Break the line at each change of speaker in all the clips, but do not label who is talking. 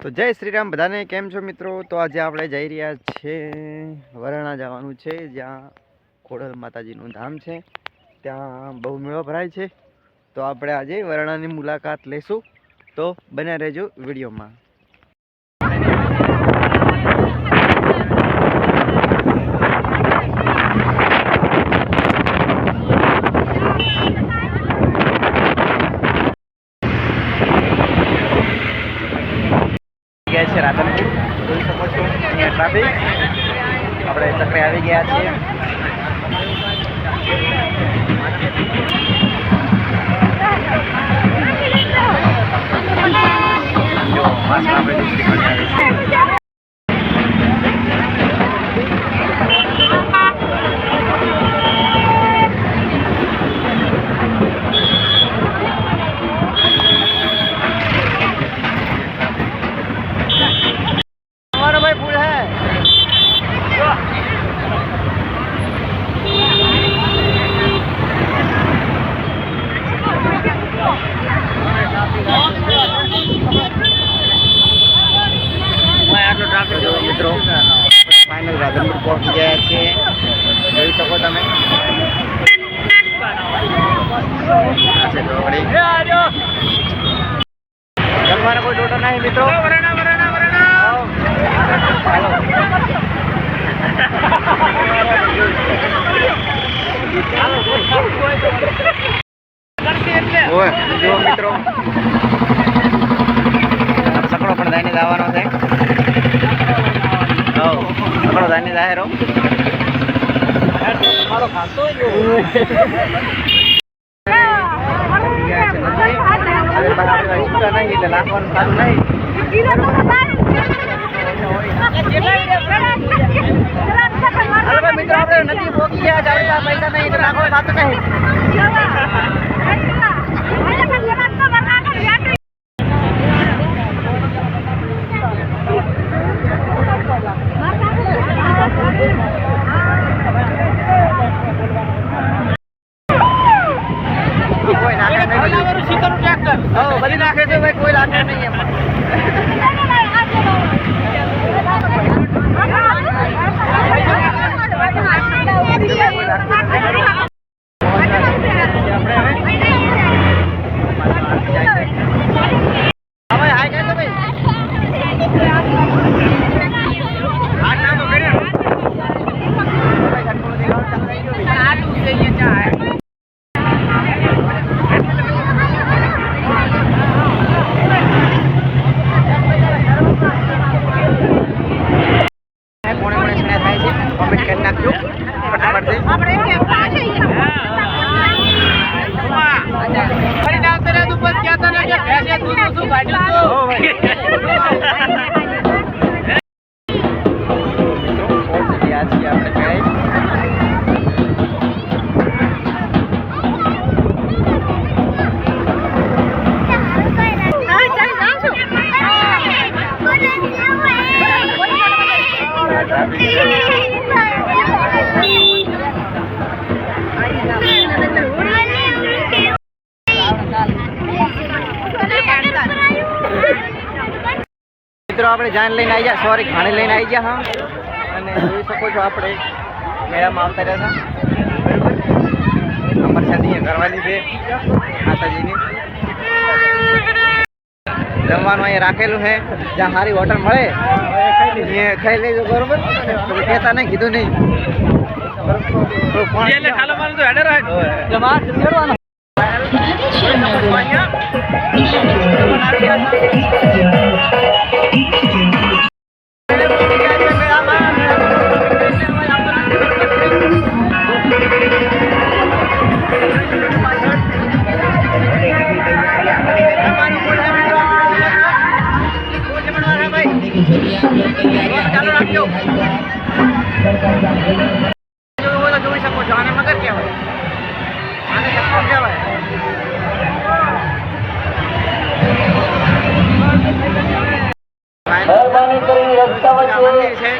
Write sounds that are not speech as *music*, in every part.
તો જય શ્રી રામ, બધાને કેમ છો મિત્રો? તો આજે આપણે જઈ રહ્યા છે વરણા જવાનું છે, જ્યાં ખોડલ માતાજીનું ધામ છે. ત્યાં બહુ મેળો ભરાય છે. તો આપણે આજે વરણાની મુલાકાત લેશું. તો બને રહેજો વિડીયોમાં ગયા છે રાધનપુર જોઈ શકો છો ટ્રાફિક. આપણે ચક્રે આવી ગયા છીએ. જો પાછળ આપણે આવે છે જમવાનો કોઈ ટોટો નહીં મિત્રો. ઓય, જુઓ મિત્રો. સકડો પણ દાઈને દાવાનો છે. સકડો દાઈને દાહેરો મારો બરાબર છૂટા નહીં એટલે નાખવાનું સારું નહીં હાલો ભાઈ મિત્રો આપણે નદી પહોંચી ગયા પૈસા નહીં. નાખવાનું થતું નહીં. બધી નાખે છે? ભાઈ. *laughs* મિત્રો આપણે જાન લઈને આવી ગયા. સોરી ખાણી લઈને આવી ગયા હા. અને જોઈ શકો છો આપણે મેળામાં આવતા રહ્યા હતા. અમારી સાથે કરવાની છે માતાજીની. જમવાનું અહીંયા રાખેલું છે જ્યાં સારી હોટલ મળે. અહીંયા ખાઈ લેજો બરોબર? કહેતા નહીં કીધું નહીં. ચાલુ કરતા
વચ્ચે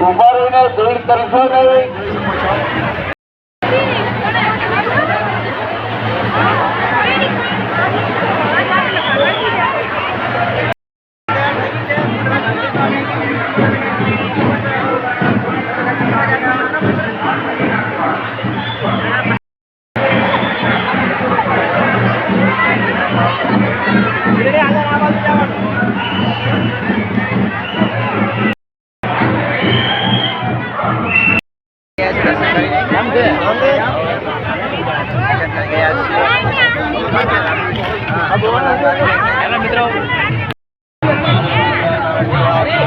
ઉભા રહીને દૂર કરશો નહીં
Thank you.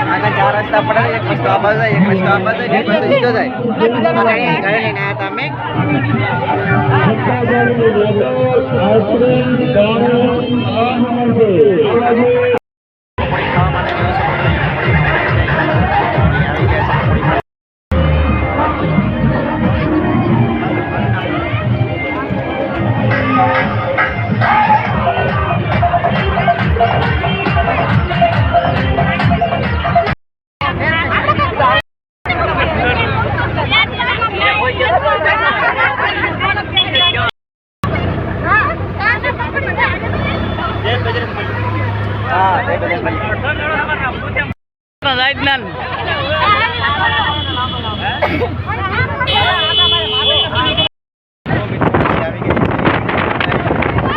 આગળ ચાર રસ્તા પડે એક રસ્તો આ બાજુ એક રસ્તો આ બાજુ એક રસ્તો સીધો જાય. ઘરે લઈને આવ્યા હતા અમે પકોડી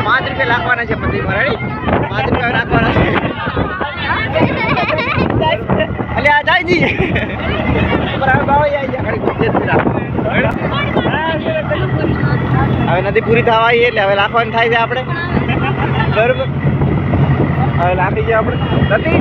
પાંચ રૂપિયા લાખવાના છે મંદિરમાં રેડી પાંચ રૂપિયા રાખવાના છે. અલે, આ જાય જી હવે નદી પૂરી થવા એટલે હવે લાખવાનું થાય છે આપણે. બરોબર. હવે લાખી જાય આપણે. નથી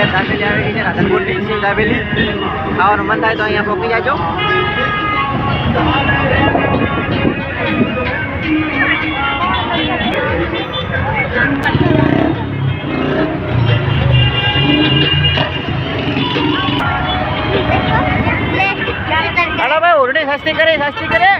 પ્રખ્યાત દાબેલી આવી ગઈ છે રાધનપુરની ઈસી દાબેલી ખાવાનું મન થાય તો અહીંયા પહોંચી જાજો. હાલો ભાઈ ઓરડી સસ્તી કરે સસ્તી કરે.